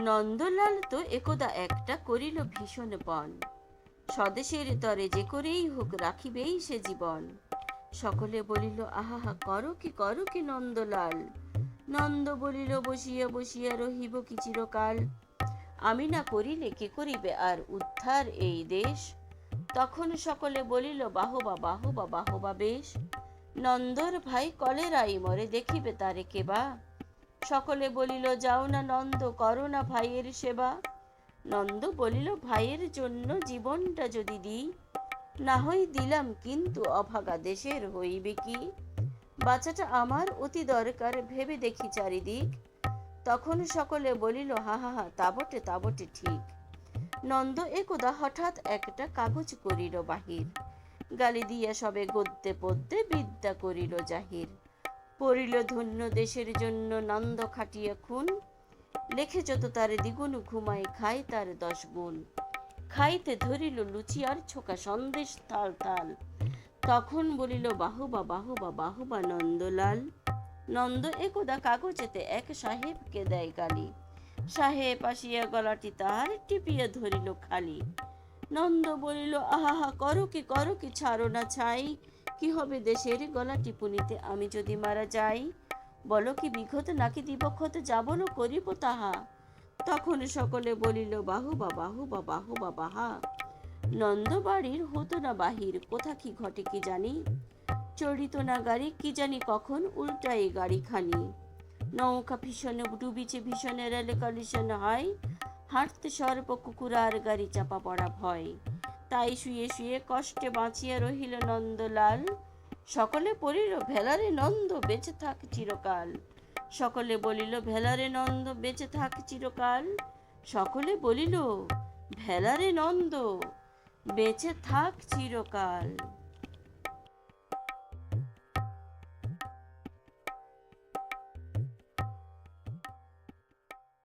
নন্দলাল তো একদা একটা করিল ভীষণ পণ স্বদেশের তরে যে করেই হোক রাখিবেই সে জীবন। সকলে বলিল আহা, করো কি করো কি নন্দলাল। নন্দ বলিল, বসিয়া বসিয়া রহিব কি চিরকাল। আমি না করিলে কে করিবে আর উদ্ধার এই দেশ? তখন সকলে বলিল, বাহবা বাহবা বাহবা বেশ। নন্দর ভাই কলেরাই মরে দেখিবে তারে কেবা। সকলে বলিল, যাও না নন্দ, করো না ভাইয়ের সেবা। নন্দ বলিল, ভাইয়ের জন্য জীবনটা যদি দিই, না হয় দিলাম, কিন্তু অভাগা দেশের হইবে কি? বাচ্চাটা আমার অতি দরকার, ভেবে দেখি চারিদিক। তখন সকলে বলিল, হা হা হা, তা বটে, তা ঠিক। নন্দ একদা হঠাৎ একটা কাগজ করিল বাহির, গালি দিয়া সবে গদ্যে পদ্যে বিদ্যা করিল জাহির। পড়িল ধন্য দেশের জন্য নন্দ খাটিয়া খুন। লেখে যত তার দ্বিগুণ ঘুমায় খায় তার দশ গুণ। খাইতে ধরিল লুচি আর ছোকা সন্দেশ থাল থাল তখন বলিল, বাহুবা বাহুবা বাহুবা নন্দলাল। নন্দ একদা কাগজেতে এক সাহেবকে দেয় গালি। সাহেব আসিয়া গলাটি তাহার টিপিয়া ধরিল খালি। নন্দ বলিল, আহা, করো কি করো কি, ছাড়ো না ছাই। কি হবে দেশের গলা টিপুনিতে আমি যদি মারা যাই, বলো কি বিঘত নাকি দিবক্ষত যাবন করিব তাহা? তখন সকলে বলিল, বাহুবা বাহুবা বাহুবা, বাহা। নন্দ বাড়ির হতো না বাহির, কোথা কি ঘটে কি জানি? চড়িত না গাড়ি কি জানি কখন উল্টাই গাড়ি খানি নৌকা ভীষণে ডুবিছে, ভীষণে রেলে কলিশন হয়, হাঁটতে সর্প কুকুর আর গাড়ি চাপা পড়া ভয়। তাই শুয়ে শুয়ে কষ্টে বাঁচিয়া রহিল নন্দলাল। সকলে পড়িল ভেলারে নন্দ, বেঁচে থাক চিরকাল। সকলে বলিল, ভেলারে নন্দ, বেঁচে থাক চিরকাল। সকলে বলিল, ভেলারে নন্দ, বেঁচে থাক চিরকাল।